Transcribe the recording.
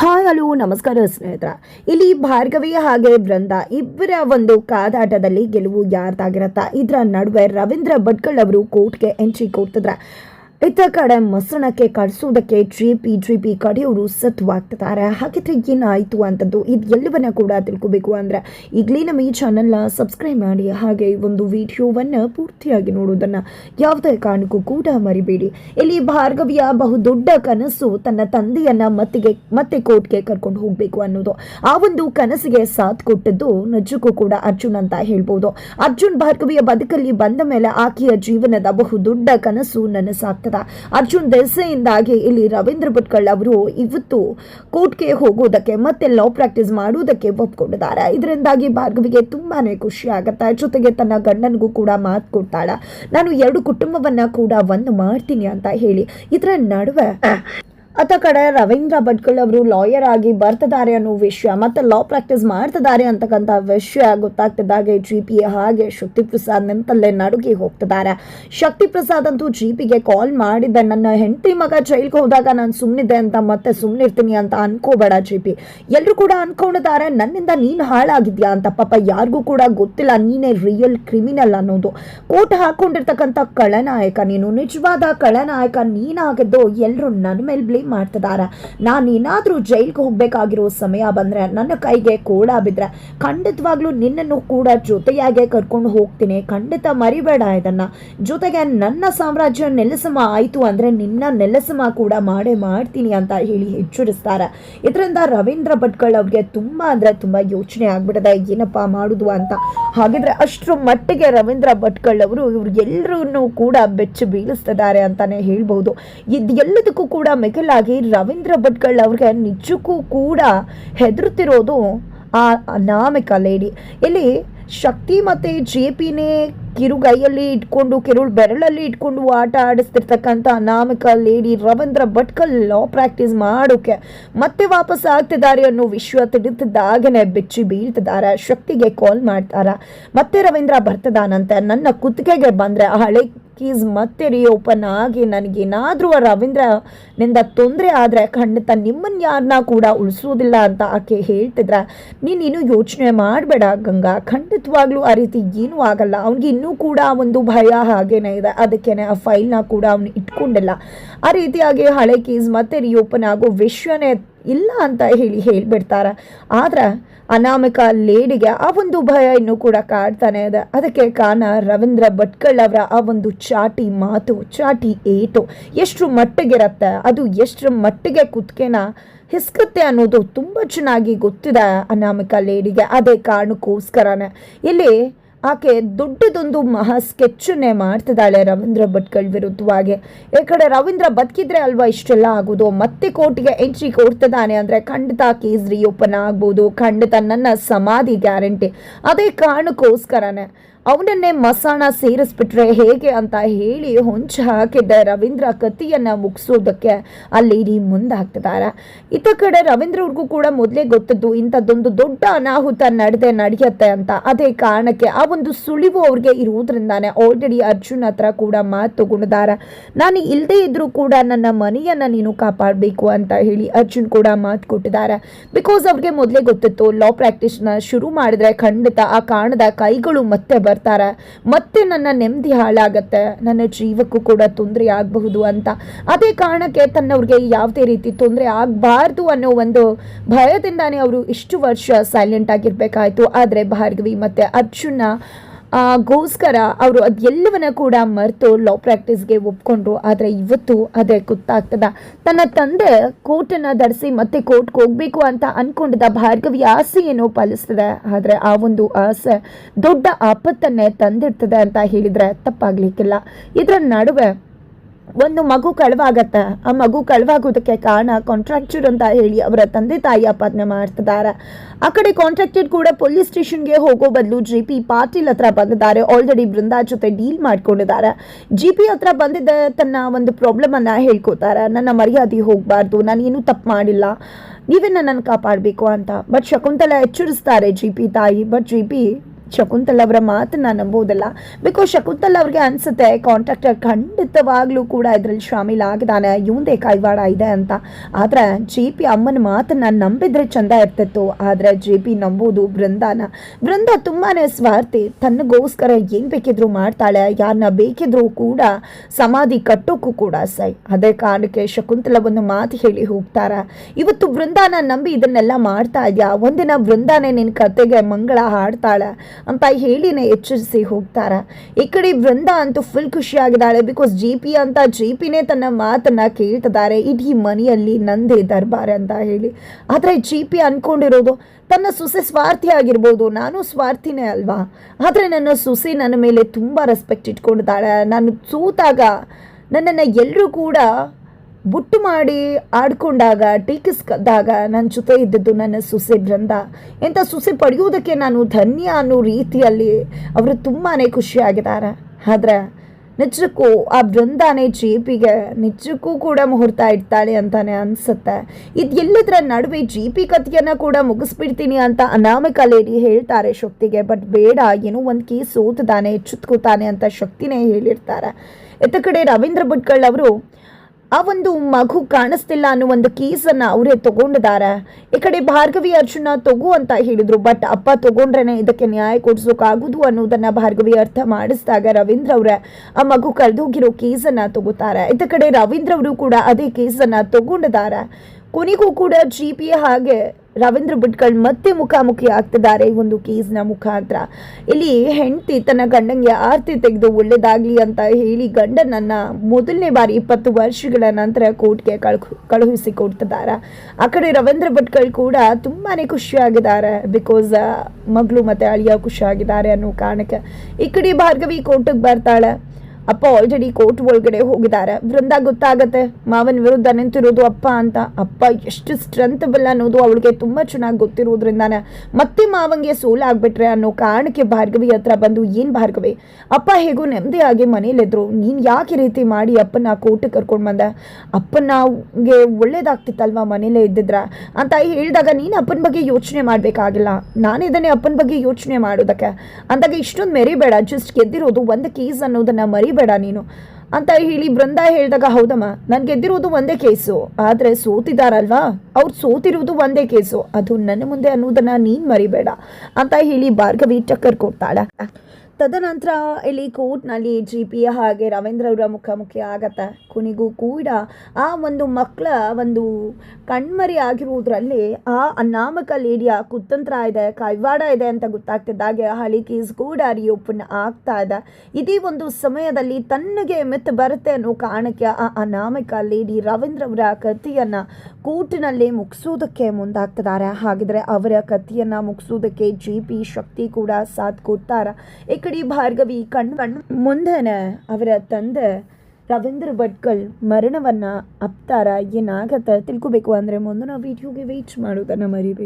Hi, hello, ನಮಸ್ಕಾರ ಸ್ನೇಹಿತರ. ಇಲ್ಲಿ ಭಾರ್ಗವಿ ಹಾಗೆ ಬೃಂದ ಇಬ್ಬರ ಒಂದು ಕಾದಾಟದಲ್ಲಿ ಗೆಲುವು ಯಾರ್ದಾಗಿರತ್ತ? ಇದರ ನಡುವೆ ರವೀಂದ್ರ ಭಟ್ಕಳ್ ಅವರು ಕೋರ್ಟ್ಗೆ ಎಂಟ್ರಿ ಕೊಡ್ತಿದ್ರ. ಇತ್ತ ಕಡೆ ಮಸಣಕ್ಕೆ ಕಳಿಸೋದಕ್ಕೆ ಜಿ ಪಿ ಜಿ ಪಿ ಕಡೆಯವರು ಸತ್ವಾಗ್ತಿದ್ದಾರೆ. ಹಾಗಿದ್ರೆ ಏನಾಯಿತು ಅಂತದ್ದು ಇದು ಎಲ್ಲವನ್ನ ಕೂಡ ತಿಳ್ಕೊಬೇಕು ಅಂದರೆ ಈಗಲೇ ನಮ್ಮ ಈ ಚಾನಲ್ನ ಸಬ್ಸ್ಕ್ರೈಬ್ ಮಾಡಿ, ಹಾಗೆ ಒಂದು ವಿಡಿಯೋವನ್ನು ಪೂರ್ತಿಯಾಗಿ ನೋಡೋದನ್ನು ಯಾವುದೇ ಕಾರಣಕ್ಕೂ ಕೂಡ ಮರಿಬೇಡಿ. ಇಲ್ಲಿ ಭಾರ್ಗವಿಯ ಬಹುದೊಡ್ಡ ಕನಸು ತನ್ನ ತಂದೆಯನ್ನ ಮತ್ತಿಗೆ, ಮತ್ತೆ ಕೋರ್ಟ್ಗೆ ಕರ್ಕೊಂಡು ಹೋಗಬೇಕು ಅನ್ನೋದು. ಆ ಒಂದು ಕನಸಿಗೆ ಸಾಥ್ ಕೊಟ್ಟದ್ದು ನಿಜಕ್ಕೂ ಕೂಡ ಅರ್ಜುನ್ ಅಂತ ಹೇಳ್ಬೋದು. ಅರ್ಜುನ್ ಭಾರ್ಗವಿಯ ಬದುಕಲ್ಲಿ ಬಂದ ಮೇಲೆ ಆಕೆಯ ಜೀವನದ ಬಹುದೊಡ್ಡ ಕನಸು ನನಸಾಗ್ತದ ಅರ್ಜುನ್ ದೆಸೆಯಿಂದಾಗಿ ಇಲ್ಲಿ ರವೀಂದ್ರ ಭಟ್ಕಳ್ ಅವರು ಇವತ್ತು ಕೋರ್ಟ್ಗೆ ಹೋಗೋದಕ್ಕೆ ಮತ್ತೆ ಲಾ ಪ್ರಾಕ್ಟೀಸ್ ಮಾಡುವುದಕ್ಕೆ ಒಪ್ಕೊಂಡಿದ್ದಾರೆ. ಇದರಿಂದಾಗಿ ಭಾರ್ಗವಿಗೆ ತುಂಬಾನೇ ಖುಷಿ ಆಗತ್ತೆ. ಜೊತೆಗೆ ತನ್ನ ಗಂಡನಿಗೂ ಕೂಡ ಮಾತು ಕೊಡ್ತಾಳ. ನಾನು ಎರಡು ಕುಟುಂಬವನ್ನ ಕೂಡ ಒಂದು ಮಾಡ್ತೀನಿ ಅಂತ ಹೇಳಿ. ಇದರ ನಡುವೆ ಅತ್ತ ಕಡೆ ರವೀಂದ್ರ ಭಟ್ಕಳ್ ಅವರು ಲಾಯರ್ ಆಗಿ ಬರ್ತಿದ್ದಾರೆ ಅನ್ನೋ ವಿಷಯ ಮತ್ತೆ ಲಾ ಪ್ರಾಕ್ಟೀಸ್ ಮಾಡ್ತಿದ್ದಾರೆ ಅಂತಕ್ಕಂಥ ವಿಷಯ ಗೊತ್ತಾಗ್ತಿದ್ದಾಗೆ ಜಿ ಪಿ ಹಾಗೆ ಶಕ್ತಿ ಪ್ರಸಾದ್ ನಿಂತಲ್ಲೇ ನಡುಗಿ ಹೋಗ್ತಿದ್ದಾರೆ. ಶಕ್ತಿ ಪ್ರಸಾದ್ ಅಂತೂ ಜಿ ಪಿಗೆ ಕಾಲ್ ಮಾಡಿದ್ದೆ. ನನ್ನ ಹೆಂಡತಿ ಮಗ ಜೈಲ್ಗೆ ಹೋದಾಗ ನಾನು ಸುಮ್ಮನಿದ್ದೆ ಅಂತ ಮತ್ತೆ ಸುಮ್ಮನಿರ್ತೀನಿ ಅಂತ ಅನ್ಕೋಬೇಡ ಜಿ ಪಿ ಎಲ್ಲರೂ ಕೂಡ ಅನ್ಕೊಂಡಿದ್ದಾರೆ. ನನ್ನಿಂದ ನೀನು ಹಾಳಾಗಿದ್ಯಾ ಅಂತ. ಪಾಪ ಯಾರಿಗೂ ಕೂಡ ಗೊತ್ತಿಲ್ಲ ನೀನೇ ರಿಯಲ್ ಕ್ರಿಮಿನಲ್ ಅನ್ನೋದು. ಕೋಟ್ ಹಾಕೊಂಡಿರ್ತಕ್ಕಂಥ ಕಳನಾಯಕ ನೀನು. ನಿಜವಾದ ಕಳನಾಯಕ ನೀನಾಗಿದ್ದು ಎಲ್ಲರೂ ನನ್ನ ಮೇಲೆ ಬ್ಲೇಮ್ ಮಾಡ್ತಿದ್ದಾರೆ ನಾನು ಏನಾದರೂ ಜೈಲ್ಗೆ ಹೋಗಬೇಕಾಗಿರೋ ಸಮಯ ಬಂದರೆ ನನ್ನ ಕೈಗೆ ಕೋಳ ಬಿದ್ದರೆ ಖಂಡಿತವಾಗ್ಲೂ ನಿನ್ನನ್ನು ಕೂಡ ಜೊತೆಯಾಗೆ ಕರ್ಕೊಂಡು ಹೋಗ್ತೀನಿ. ಖಂಡಿತ ಮರಿಬೇಡ ಇದನ್ನ. ಜೊತೆಗೆ ನನ್ನ ಸಾಮ್ರಾಜ್ಯ ನೆಲಸಮ ಆಯಿತು ಅಂದರೆ ನಿನ್ನ ನೆಲಸಮ ಕೂಡ ಮಾಡೇ ಮಾಡ್ತೀನಿ ಅಂತ ಹೇಳಿ ಎಚ್ಚರಿಸ್ತಾರೆ. ಇದರಿಂದ ರವೀಂದ್ರ ಭಟ್ಕಳ್ ಅವ್ರಿಗೆ ತುಂಬ ಅಂದರೆ ತುಂಬ ಯೋಚನೆ ಆಗ್ಬಿಡದೆ ಏನಪ್ಪ ಮಾಡೋದು ಅಂತ. ಹಾಗಿದ್ರೆ ಅಷ್ಟರ ಮಟ್ಟಿಗೆ ರವೀಂದ್ರ ಭಟ್ಕಳ್ ಅವರು ಇವ್ರಿಗೆಲ್ಲರೂ ಕೂಡ ಬೆಚ್ಚು ಬೀಳಿಸ್ತಿದ್ದಾರೆ ಅಂತಾನೆ ಹೇಳ್ಬೋದು. ಇದು ಎಲ್ಲದಕ್ಕೂ ಕೂಡ ಮಿಗಿಲಾಗಿ ರವೀಂದ್ರ ಭಟ್ಕಳ್ ಅವ್ರಿಗೆ ನಿಜಕ್ಕೂ ಕೂಡ ಹೆದರ್ತಿರೋದು ಆ ಅನಾಮಿಕ ಲೇಡಿ ಇಲ್ಲಿ ಶಕ್ತಿ ಮತ್ತು ಜೆ ಪಿನೇ ಕಿರುಗೈಯಲ್ಲಿ ಇಟ್ಕೊಂಡು, ಕಿರುಳು ಬೆರಳಲ್ಲಿ ಇಟ್ಕೊಂಡು ಆಟ ಆಡಿಸ್ತಿರ್ತಕ್ಕಂಥ ಅನಾಮಿಕ lady Ravindra Bhatkal law practice ಮಾಡೋಕೆ ಮತ್ತೆ ವಾಪಸ್ ಆಗ್ತಿದ್ದಾರೆ ಅನ್ನೋ ವಿಷಯ ತಿಳಿತಿದ್ದಾಗನೇ ಬೆಚ್ಚಿ ಬೀಳ್ತಿದ್ದಾರೆ. ಶಕ್ತಿಗೆ ಕಾಲ್ ಮಾಡ್ತಾರೆ? ಮತ್ತೆ ರವೀಂದ್ರ ಬರ್ತದಾನಂತೆ ನನ್ನ ಕುತ್ತಿಗೆಗೆ ಬಂದರೆ ಆ ಹಳೆ ಕೀಸ್ ಮತ್ತೆ ರೀಓಪನ್ ಆಗಿ ನನಗೇನಾದರೂ ರವೀಂದ್ರನಿಂದ ತೊಂದರೆ ಆದರೆ ಖಂಡಿತ ನಿಮ್ಮನ್ನು ಯಾರನ್ನ ಕೂಡ ಉಳಿಸೋದಿಲ್ಲ ಅಂತ ಆಕೆ ಹೇಳ್ತಿದ್ರ. ನೀನು ಇನ್ನೂ ಯೋಚನೆ ಮಾಡಬೇಡ ಗಂಗಾ. ಖಂಡಿತವಾಗ್ಲೂ ಆ ರೀತಿ ಏನೂ ಆಗಲ್ಲ. ಅವ್ನಿಗೆ ಇನ್ನೂ ಕೂಡ ಒಂದು ಭಯ ಹಾಗೇನೇ ಇದೆ. ಅದಕ್ಕೇನೆ ಆ ಫೈಲ್ನ ಕೂಡ ಅವನು ಇಟ್ಕೊಂಡಿಲ್ಲ. ಆ ರೀತಿಯಾಗಿ ಹಳೆ ಕೀಸ್ ಮತ್ತೆ ರೀಓಪನ್ ಆಗೋ ವಿಷಯನೇ ಇಲ್ಲ ಅಂತ ಹೇಳಿ ಹೇಳಿಬಿಡ್ತಾರೆ. ಆದ್ರೆ ಅನಾಮಿಕ ಲೇಡಿಗೆ ಆ ಒಂದು ಭಯ ಇನ್ನೂ ಕೂಡ ಕಾಡ್ತಾನೆ ಇದೆ. ಅದಕ್ಕೆ ಕಾರಣ ರವೀಂದ್ರ ಭಟ್ಕಳ್ ಅವರ ಆ ಒಂದು ಚಾಟಿ ಮಾತು, ಚಾಟಿ ಏಟು ಎಷ್ಟು ಮಟ್ಟಿಗಿರತ್ತೆ, ಅದು ಎಷ್ಟು ಮಟ್ಟಿಗೆ ಕುತ್ತಿಗೆನ ಹಿಸ್ಕತ್ತೆ ಅನ್ನೋದು ತುಂಬ ಚೆನ್ನಾಗಿ ಗೊತ್ತಿದೆ ಅನಾಮಿಕ ಲೇಡಿಗೆ. ಅದೇ ಕಾರಣಕ್ಕೋಸ್ಕರನೇ. ಇಲ್ಲಿ ಆಕೆ ದೊಡ್ಡದೊಂದು ಮಹಾ ಸ್ಕೆಚ್ಚನ್ನೇ ಮಾಡ್ತಿದ್ದಾಳೆ ರವೀಂದ್ರ ಭಟ್ಕಳ್ ವಿರುದ್ಧವಾಗಿ ಈ ಕಡೆ ರವೀಂದ್ರ ಬದುಕಿದ್ರೆ ಅಲ್ವಾ ಇಷ್ಟೆಲ್ಲ ಆಗೋದು? ಮತ್ತೆ ಕೋರ್ಟ್ಗೆ ಎಂಟ್ರಿ ಕೊಡ್ತಿದ್ದಾನೆ ಅಂದರೆ ಖಂಡಿತ ಕೇಸ್ ರಿಓಪನ್ ಆಗ್ಬೋದು, ಖಂಡಿತ ನನ್ನ ಸಮಾಧಿ ಗ್ಯಾರಂಟಿ. ಅದೇ ಕಾರಣಕ್ಕೋಸ್ಕರನೇ. ಅವನನ್ನೇ ಮಸಾಣ ಸೇರಿಸ್ಬಿಟ್ರೆ ಹೇಗೆ ಅಂತ ಹೇಳಿ ಹೊಂಚ ಹಾಕಿದ್ದ ರವೀಂದ್ರ ಕತ್ತಿಯನ್ನ ಮುಗಿಸೋದಕ್ಕೆ ಅಲ್ಲಿ ಲೇಡಿ ಮುಂದಾಗ್ತಿದ್ದಾರೆ ಇತ್ತ ಕಡೆ ರವೀಂದ್ರ ಅವ್ರಿಗೂ ಕೂಡ ಮೊದಲೇ ಗೊತ್ತದ್ದು ಇಂಥದ್ದೊಂದು ದೊಡ್ಡ ಅನಾಹುತ ನಡೆದೆ ನಡೆಯುತ್ತೆ ಅಂತ. ಅದೇ ಕಾರಣಕ್ಕೆ ಆ ಒಂದು ಸುಳಿವು ಅವ್ರಿಗೆ ಇರುವುದರಿಂದಾನೆ ಆಲ್ರೆಡಿ ಅರ್ಜುನ್ ಹತ್ರ ಕೂಡ ಮಾತು ತಗೊಂಡಿದ್ದಾರೆ. ನಾನು ಇಲ್ಲದೆ ಇದ್ದರೂ ಕೂಡ ನನ್ನ ಮನೆಯನ್ನ ನೀನು ಕಾಪಾಡಬೇಕು ಅಂತ ಹೇಳಿ ಅರ್ಜುನ್ ಕೂಡ ಮಾತು ಕೊಟ್ಟಿದ್ದಾರೆ. ಬಿಕಾಸ್ ಅವ್ರಿಗೆ ಮೊದಲೇ ಗೊತ್ತಿತ್ತು ಲಾ ಪ್ರಾಕ್ಟೀಸ್ನ ಶುರು ಮಾಡಿದ್ರೆ ಖಂಡಿತ ಆ ಕಾರಣದ ಕೈಗಳು ಮತ್ತೆ ಬರ್ತಾರೆ ಮತ್ತೆ ನನ್ನ ನೆಮ್ಮದಿ ಹಾಳಾಗತ್ತೆ. ನನ್ನ ಜೀವಕ್ಕೂ ಕೂಡ ತೊಂದರೆ ಆಗಬಹುದು ಅಂತ. ಅದೇ ಕಾರಣಕ್ಕೆ ತನ್ನವ್ರಿಗೆ ಯಾವುದೇ ರೀತಿ ತೊಂದರೆ ಆಗಬಾರ್ದು ಅನ್ನೋ ಒಂದು ಭಯದಿಂದಾನೇ ಅವರು ಇಷ್ಟು ವರ್ಷ ಸೈಲೆಂಟ್ ಆಗಿರ್ಬೇಕಾಯ್ತು. ಆದರೆ ಭಾರ್ಗವಿ ಮತ್ತೆ ಅರ್ಜುನ ಗೋಸ್ಕರ ಅವರು ಅದೆಲ್ಲವನ್ನ ಕೂಡ ಮರೆತು ಲಾ ಪ್ರಾಕ್ಟೀಸ್ಗೆ ಒಪ್ಕೊಂಡ್ರು. ಆದರೆ ಇವತ್ತು ಅದೇ ಗೊತ್ತಾಗ್ತದ. ತನ್ನ ತಂದೆ ಕೋರ್ಟನ್ನು ಧರಿಸಿ ಮತ್ತೆ ಕೋರ್ಟ್ಗೆ ಹೋಗ್ಬೇಕು ಅಂತ ಅಂದ್ಕೊಂಡಿದ್ದ ಭಾರ್ಗವಿ ಏನು ಪಾಲಿಸ್ತದೆ. ಆದರೆ ಆ ಒಂದು ಆಸೆ ದೊಡ್ಡ ಆಪತ್ತನ್ನೇ ತಂದಿರ್ತದೆ ಅಂತ ಹೇಳಿದರೆ ತಪ್ಪಾಗ್ಲಿಕ್ಕಿಲ್ಲ. ಇದರ ನಡುವೆ ಒಂದು ಮಗು ಕಳವಾಗತ್ತೆ. ಆ ಮಗು ಕಳವಾಗೋದಕ್ಕೆ ಕಾರಣ ಕಾಂಟ್ರಾಕ್ಚರ್ ಅಂತ ಹೇಳಿ ಅವರ ತಂದೆ ತಾಯಿ ಅಪಾದನೆ ಮಾಡ್ತಿದ್ದಾರೆ ಆ ಕಡೆ ಕಾಂಟ್ರಾಕ್ಟರ್ ಕೂಡ ಪೊಲೀಸ್ ಸ್ಟೇಷನ್ಗೆ ಹೋಗೋ ಬದಲು ಜಿ ಪಿ ಪಾಟೀಲ್ ಹತ್ರ ಬಂದಿದ್ದಾರೆ. ಆಲ್ರೆಡಿ ಬೃಂದಾ ಜೊತೆ ಡೀಲ್ ಮಾಡ್ಕೊಂಡಿದ್ದಾರೆ ಜಿ ಪಿ ಹತ್ರ ಬಂದಿದ್ದ ತನ್ನ ಒಂದು ಪ್ರಾಬ್ಲಮನ್ನು ಹೇಳ್ಕೊತಾರೆ. ನನ್ನ ಮರ್ಯಾದೆ ಹೋಗಬಾರ್ದು. ನಾನೇನು ತಪ್ಪು ಮಾಡಿಲ್ಲ. ನೀವೇ ನನ್ನನ್ನು ಕಾಪಾಡಬೇಕು ಅಂತ. ಬಟ್ ಶಕುಂತಲಾ ಎಚ್ಚರಿಸ್ತಾರೆ ಜಿ ಪಿ ತಾಯಿ. ಬಟ್ ಜಿ ಪಿ ಶಕುಂತಲ್ ಅವರ ಮಾತನ್ನ ನಂಬೋದಲ್ಲ ಬಿಕಾಸ್ ಶಕುಂತಲ ಅವ್ರಿಗೆ ಅನ್ಸುತ್ತೆ ಕಾಂಟ್ರಾಕ್ಟರ್ ಖಂಡಿತವಾಗ್ಲೂ ಕೂಡ ಇದರಲ್ಲಿ ಶಾಮೀಲ್ ಆಗಿದ್ದಾನೆ ಇವಂದೇ ಕೈವಾಡ ಇದೆ ಅಂತ. ಆದರೆ ಜೆ ಪಿ ಅಮ್ಮನ ಮಾತನ್ನ ನಂಬಿದ್ರೆ ಚಂದ ಇರ್ತಿತ್ತು. ಆದರೆ ಜೆ ಪಿ ನಂಬೋದು ಬೃಂದಾನ ಬೃಂದ ತುಂಬಾನೇ ಸ್ವಾರ್ಥಿ. ತನ್ನಗೋಸ್ಕರ ಏನು ಬೇಕಿದ್ರು ಮಾಡ್ತಾಳೆ ಯಾರನ್ನ ಬೇಕಿದ್ರು ಕೂಡ ಸಮಾಧಿ ಕಟ್ಟೋಕ್ಕೂ ಕೂಡ ಸೈ ಅದೇ ಕಾರಣಕ್ಕೆ ಶಕುಂತಲ ಒಂದು ಮಾತು ಹೇಳಿ ಹೋಗ್ತಾರ. ಇವತ್ತು ಬೃಂದಾನ ನಂಬಿ ಇದನ್ನೆಲ್ಲ ಮಾಡ್ತಾ ಇದೆಯಾ? ಒಂದಿನ ಬೃಂದಾನೇ ನಿನ್ನ ಕತೆಗೆ ಮಂಗಳ ಹಾಡ್ತಾಳೆ. ಅಂತ ಹೇಳಿನೇ ಎಚ್ಚರಿಸಿ ಹೋಗ್ತಾರೆ. ಈ ಕಡೆ ವೃಂದ ಅಂತೂ ಫುಲ್ ಖುಷಿಯಾಗಿದ್ದಾಳೆ ಬಿಕಾಸ್ ಜಿ ಪಿ ಅಂತ ಜಿ ಪಿನೇ ತನ್ನ ಮಾತನ್ನ ಕೇಳ್ತಿದ್ದಾರೆ. ಇಡೀ ಮನೆಯಲ್ಲಿ ನಂದೇ ದರ್ಬಾರ್ ಅಂತ ಹೇಳಿ. ಆದರೆ ಜಿ ಪಿ ಅನ್ಕೊಂಡಿರೋದು, ತನ್ನ ಸೊಸೆ ಸ್ವಾರ್ಥಿ ಆಗಿರ್ಬೋದು. ನಾನು ಸ್ವಾರ್ಥಿನೇ ಅಲ್ವಾ? ಆದರೆ ನನ್ನ ಸೊಸೆ ನನ್ನ ಮೇಲೆ ತುಂಬ ರೆಸ್ಪೆಕ್ಟ್ ಇಟ್ಕೊಂಡಿದ್ದಾಳೆ. ನಾನು ಸೂತಾಗ ನನ್ನನ್ನು ಎಲ್ಲರೂ ಕೂಡ ಬುಟ್ಟು ಮಾಡಿ ಆಡ್ಕೊಂಡಾಗ ಟೀಕಿಸ್ಕದಾಗ ನನ್ನ ಜೊತೆ ಇದ್ದದ್ದು ನನ್ನ ಸೊಸೆ ಬೃಂದ ಎಂಥ ಸೊಸೆ ಪಡೆಯೋದಕ್ಕೆ ನಾನು ಧನ್ಯ ಅನ್ನೋ ರೀತಿಯಲ್ಲಿ ಅವರು ತುಂಬಾ ಖುಷಿಯಾಗಿದ್ದಾರೆ ಆದರೆ ನಿಜಕ್ಕೂ ಆ ಬೃಂದಾನೇ ಜೀಪಿಗೆ ನಿಜಕ್ಕೂ ಕೂಡ ಮುಹೂರ್ತ ಇಡ್ತಾಳೆ ಅಂತಾನೆ ಅನ್ಸುತ್ತೆ. ಇದು ಎಲ್ಲದರ ನಡುವೆ ಜೀಪಿ ಕಥೆಯನ್ನು ಕೂಡ ಮುಗಿಸ್ಬಿಡ್ತೀನಿ ಅಂತ ಅನಾಮಿಕ ಲೇಡಿ ಹೇಳ್ತಾರೆ ಶಕ್ತಿಗೆ, ಬಟ್ ಬೇಡ, ಏನೋ ಒಂದು ಕೇಸ್ ಓದ್ತಾನೆ ಚುತ್ಕೋತಾನೆ ಅಂತ ಶಕ್ತಿನೇ ಹೇಳಿರ್ತಾರೆ. ಎತ್ತ ಕಡೆ ರವೀಂದ್ರ ಭಟ್ಕಳ್ ಅವರು ಆ ಒಂದು ಮಗು ಕಾಣಿಸ್ತಿಲ್ಲ ಅನ್ನೋ ಒಂದು ಕೇಸನ್ನು ಅವರೇ ತಗೊಂಡಿದ್ದಾರೆ. ಈ ಕಡೆ ಭಾರ್ಗವಿ ಅರ್ಜುನ ತಗು ಅಂತ ಹೇಳಿದರು ಬಟ್ ಅಪ್ಪ ತಗೊಂಡ್ರೇ ಇದಕ್ಕೆ ನ್ಯಾಯ ಕೊಡಿಸೋಕ್ಕಾಗೋದು ಅನ್ನೋದನ್ನು ಭಾರ್ಗವಿ ಅರ್ಥ ಮಾಡಿಸಿದಾಗ ರವೀಂದ್ರ ಅವರ, ಆ ಮಗು ಕಳೆದೋಗಿರೋ ಕೇಸನ್ನು ತಗೋತಾರೆ. ಇತ್ತ ಕಡೆ ರವೀಂದ್ರ ಅವರು ಕೂಡ ಅದೇ ಕೇಸನ್ನು ತಗೊಂಡಿದ್ದಾರೆ. ಕೊನೆಗೂ ಕೂಡ ಜಿ ಪಿ ಹಾಗೆ ರವೀಂದ್ರ ಭಟ್ಕಳ್ ಮತ್ತೆ ಮುಖಾಮುಖಿ ಆಗ್ತಿದ್ದಾರೆ ಈ ಒಂದು ಕೇಸ್ನ ಮುಖಾಂತರ. ಇಲ್ಲಿ ಹೆಂಡತಿ ತನ್ನ ಗಂಡಂಗೆ ಆರ್ತಿ ತೆಗೆದು ಒಳ್ಳೇದಾಗ್ಲಿ ಅಂತ ಹೇಳಿ ಗಂಡನನ್ನ ಮೊದಲನೇ ಬಾರಿ ಇಪ್ಪತ್ತು ವರ್ಷಗಳ ನಂತರ ಕೋರ್ಟ್ಗೆ ಕಳ್ಕು, ಕಳುಹಿಸಿ ಕೊಡ್ತಿದ್ದಾರೆ. ಆ ಕಡೆ ರವೀಂದ್ರ ಭಟ್ಕಳ್ ಕೂಡ ತುಂಬಾನೇ ಖುಷಿಯಾಗಿದ್ದಾರೆ ಬಿಕಾಸ್ ಮಗಳು ಮತ್ತೆ ಅಳಿಯ ಖುಷಿಯಾಗಿದ್ದಾರೆ ಅನ್ನೋ ಕಾರಣಕ್ಕೆ. ಈ ಕಡೆ ಭಾರ್ಗವಿ ಕೋರ್ಟಿಗೆ ಬರ್ತಾಳೆ. ಅಪ್ಪ ಆಲ್ರೆಡಿ ಕೋರ್ಟ್ ಒಳಗಡೆ ಹೋಗಿದ್ದಾರೆ. ವೃಂದ ಗೊತ್ತಾಗತ್ತೆ. ಮಾವನ ವಿರುದ್ಧ ನಿಂತಿರೋದು ಅಪ್ಪ ಅಂತ. ಅಪ್ಪ ಎಷ್ಟು ಸ್ಟ್ರೆಂತಬಲ್ ಅನ್ನೋದು ಅವಳಿಗೆ ತುಂಬ ಚೆನ್ನಾಗಿ ಗೊತ್ತಿರೋದ್ರಿಂದಾನೆ. ಮತ್ತೆ ಮಾವಂಗೆ ಸೋಲಾಗ್ಬಿಟ್ರೆ ಅನ್ನೋ ಕಾರಣಕ್ಕೆ ಭಾರ್ಗವಿ ಹತ್ರ ಬಂದು, ಏನು ಭಾರ್ಗವಿ? ಅಪ್ಪ ಹೇಗೂ ನೆಮ್ಮದಿಯಾಗಿ ಮನೇಲಿದ್ರು ನೀನು ಯಾಕೆ ರೀತಿ ಮಾಡಿ ಅಪ್ಪನ ಕೋರ್ಟಿಗೆ ಕರ್ಕೊಂಡು ಬಂದೆ? ಅಪ್ಪನಗೆ ಒಳ್ಳೇದಾಗ್ತಿತ್ತಲ್ವಾ ಮನೇಲೇ ಇದ್ದಿದ್ರ? ಅಂತ ಹೇಳಿದಾಗ, ನೀನು ಅಪ್ಪನ ಬಗ್ಗೆ ಯೋಚನೆ ಮಾಡಬೇಕಾಗಿಲ್ಲ. ನಾನಿದ್ದಾನೆ ಅಪ್ಪನ ಬಗ್ಗೆ ಯೋಚನೆ ಮಾಡೋದಕ್ಕೆ. ಅಂದಾಗ ಇಷ್ಟೊಂದು ಮೆರಿಬೇಡ. ಜಸ್ಟ್ ಗೆದ್ದಿರೋದು ಒಂದು ಕೇಸ್ ಅನ್ನೋದನ್ನ ಮರಿಬೇಡ. ನೀನು. ಅಂತ ಹೇಳಿ ಬೃಂದ ಹೇಳಿದಾಗ, ಹೌದಮ್ಮ, ನಾನು ಗೆದ್ದಿರೋದು ಒಂದೇ ಕೇಸು. ಆದರೆ ಸೋತಿದಾರಲ್ವಾ? ಅವ್ರು ಸೋತಿರುವುದು ಒಂದೇ ಕೇಸು. ಅದು ನನ್ನ ಮುಂದೆ ಅನ್ನೋದನ್ನ ನೀನು ಮರಿಬೇಡ ಅಂತ ಹೇಳಿ ಭಾರ್ಗವಿ ಟಕ್ಕರ್ ಕೊಡ್ತಾಳೆ. ತದನಂತರ ಇಲ್ಲಿ ಕೋರ್ಟ್ನಲ್ಲಿ ಜಿ ಪಿ ಹಾಗೆ ರವೀಂದ್ರ ಅವರ ಮುಖಾಮುಖಿ ಆಗತ್ತೆ ಕೊನೆಗೂ ಕೂಡ ಆ ಒಂದು ಮಕ್ಕಳ ಒಂದು ಕಣ್ಮರಿ ಆಗಿರುವುದರಲ್ಲಿ ಆ ಅನಾಮಕ ಲೇಡಿಯ ಕುತಂತ್ರ ಇದೆ, ಕೈವಾಡ ಇದೆ ಅಂತ ಗೊತ್ತಾಗ್ತಿದ್ದಾಗೆ ಹಳಿ ಕೇಸ್ ಕೂಡ ರಿಯೋಪನ್ ಆಗ್ತಾ ಇದೆ. ಇದೇ ಒಂದು ಸಮಯದಲ್ಲಿ ತನ್ನಗೆ ಮಿತ್ ಬರುತ್ತೆ ಅನ್ನೋ ಕಾರಣಕ್ಕೆ ಆ ಅನಾಮಕ ಲೇಡಿ ರವೀಂದ್ರ ಅವರ ಕತಿಯನ್ನು ಕೋರ್ಟ್ನಲ್ಲಿ ಮುಗಿಸೋದಕ್ಕೆ ಮುಂದಾಗ್ತಿದ್ದಾರೆ. ಹಾಗಿದ್ರೆ ಅವರ ಕತಿಯನ್ನು ಮುಗಿಸೋದಕ್ಕೆ ಜಿ ಪಿ ಶಕ್ತಿ ಕೂಡ ಸಾಥ್ ಕೊಡ್ತಾರೆ. ಈ ಕಡೆ ಭಾರ್ಗವಿ ಕಣ್ಣು ಮುಂದೆನೆ ಅವರ ತಂದೆ ರವೀಂದ್ರ ಭಟ್ಕಲ್ ಮರಣವನ್ನ ಅಪ್ತಾರ ಏನಾಗತ್ತೆ ತಿಳ್ಕೊಬೇಕು ಅಂದ್ರೆ ಮುಂದಿನ ವಿಡಿಯೋಗೆ ವೇಟ್ ಮಾಡೋದನ್ನ ಮರಿಬೇಕು